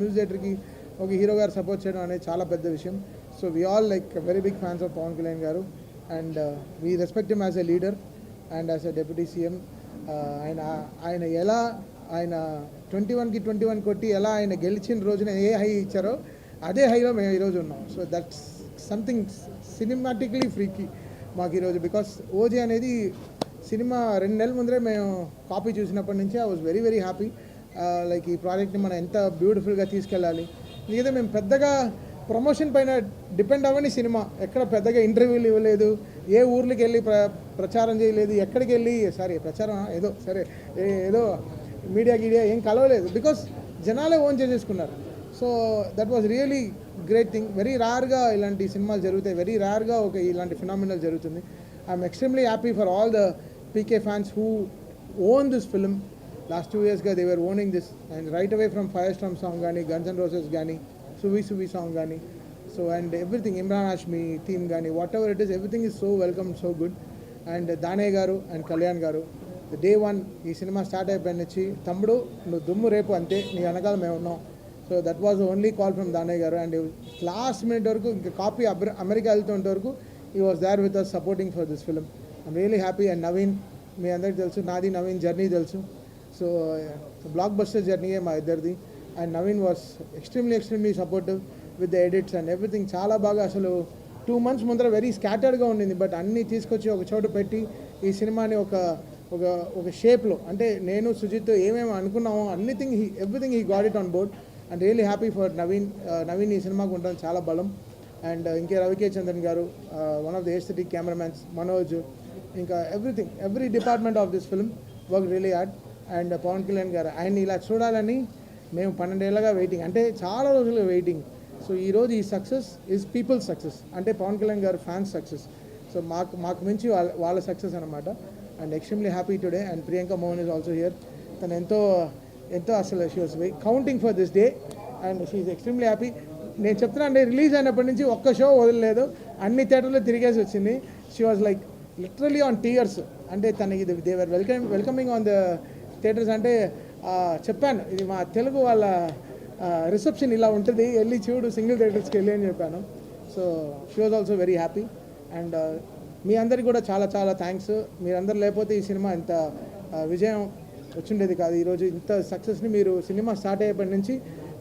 News థియేటర్కి ఒక hero గారు సపోర్ట్ చేయడం అనేది చాలా పెద్ద విషయం. So we all like very big fans of Pawan Kalyan గారు. And we respect him as a leader and as a deputy CM ఆయన ఆయన ఎలా ఆయన ట్వంటీ వన్కి ట్వంటీ వన్ కొట్టి ఎలా ఆయన గెలిచిన రోజున ఏ హై ఇచ్చారో అదే హైలో మేము ఈరోజు ఉన్నాం. సో దట్స్ సంథింగ్ సినిమాటిక్లీ ఫ్రీకి మాకు ఈరోజు బికాస్ ఓజీ అనేది సినిమా రెండు నెలల ముందరే మేము కాపీ చూసినప్పటి నుంచి I was very very happy like ఈ ప్రాజెక్ట్ని మనం ఎంత బ్యూటిఫుల్గా తీసుకెళ్ళాలి. లేదా మేము పెద్దగా ప్రమోషన్ పైన డిపెండ్ అవ్వని సినిమా. ఎక్కడ పెద్దగా ఇంటర్వ్యూలు ఇవ్వలేదు. ఏ ఊర్లకి వెళ్ళి ప్ర ప్రచారం చేయలేదు. ఎక్కడికి వెళ్ళి సారీ ప్రచారం ఏదో సరే ఏదో మీడియా గీడియా ఏం కలవలేదు. బికాస్ జనాలే ఓన్ చేసేసుకున్నారు. So that was really great thing very రేర్గా ఇలాంటి సినిమాలు జరుగుతాయి. వెరీ రేర్గా ఒక ఇలాంటి ఫినామినల్ జరుగుతుంది. I'm extremely happy for all the PK fans who own this film last two ఇయర్స్గా they were owning this and right away from firestorm song కానీ గన్స్ అండ్ రోసెస్ కానీ సువి సువి సాంగ్ కానీ so and everything Imran Hashmi theme కానీ whatever it is everything is so welcome so good and దానే గారు and Kalyan గారు day one ఈ సినిమా start అయిపోయిన నుంచి తమ్ముడు నువ్వు దుమ్ము రేపు అంతే నీ వెనకాల మేము ఉన్నాం. So that was only call from Danayya గారు అండ్ లాస్ట్ మినిట్ వరకు ఇంకా కాపీ అమెరికా వెళ్తుంటే వరకు ఈ was there with us supporting for this film I'm really happy and Naveen మీ అందరికి తెలుసు నాది నవీన్ జర్నీ తెలుసు. సో బ్లాక్ బస్టర్ జర్నీయే మా ఇద్దరిది. And Naveen was extremely extremely supportive with the edits and everything చాలా బాగా అసలు టూ మంత్స్ ముందర వెరీ స్కాటర్డ్గా ఉండింది. బట్ అన్నీ తీసుకొచ్చి ఒక చోటు పెట్టి ఈ సినిమాని ఒక ఒక ఒక షేప్లో అంటే నేను సుజిత్ ఏమేమి అనుకున్నామో anything he everything he got it on board and really happy for Naveen Naveen ఈ సినిమాకు ఉండడం చాలా బలం. అండ్ uh, ఇంకే రవికే చంద్రన్ గారు one of the aesthetic cameramen Manoj ఇంకా everything every department of this film work really add and Pawan Kalyan గారు. ఆయన ఇలా చూడాలని మేము పన్నెండేళ్ళగా వెయిటింగ్ అంటే చాలా రోజులుగా వెయిటింగ్ సో ఈరోజు ఈ సక్సెస్ ఈజ్ పీపుల్ సక్సెస్ అంటే పవన్ కళ్యాణ్ గారు ఫ్యాన్స్ సక్సెస్ సో మాకు మాకు మించి వాళ్ళ వాళ్ళ సక్సెస్ అనమాట and extremely happy today and Priyanka Mohan is also here తను ఎంతో ఎంతో అసలు she was counting for this day and she extremely happy నేను చెప్తున్నా అంటే రిలీజ్ అయినప్పటి నుంచి ఒక్క షో వదలలేదు. అన్ని థియేటర్లో తిరిగేసి వచ్చింది. She was like literally on tears అంటే తనకి they were welcome welcoming on the theatres అంటే చెప్పాను ఇది మా తెలుగు వాళ్ళ రిసెప్షన్ ఇలా ఉంటుంది వెళ్ళి చూడు సింగిల్ థియేటర్స్కి వెళ్ళి అని చెప్పాను. So she was also very happy and మీ అందరికి కూడా చాలా చాలా థ్యాంక్స్ మీరందరూ లేకపోతే ఈ సినిమా ఇంత విజయం వచ్చిండేది కాదు. ఈరోజు ఇంత సక్సెస్ని మీరు సినిమా స్టార్ట్ అయ్యేప్పటి నుంచి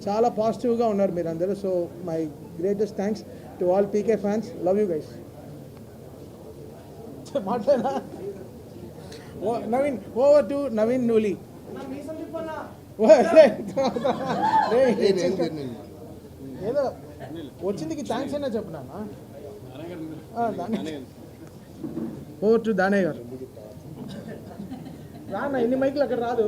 చాలా పాజిటివ్గా ఉన్నారు మీరందరూ. So my greatest thanks to all PK fans love you guys మాట్లాడా నవీన్ ఓవర్ టు నవీన్ నూలి ఏదో వచ్చిందికి థ్యాంక్స్ అయినా చెప్పినా ఓవర్ టు దానయ్య గారు రానా ఎన్ని మైకులు అక్కడ రాదు.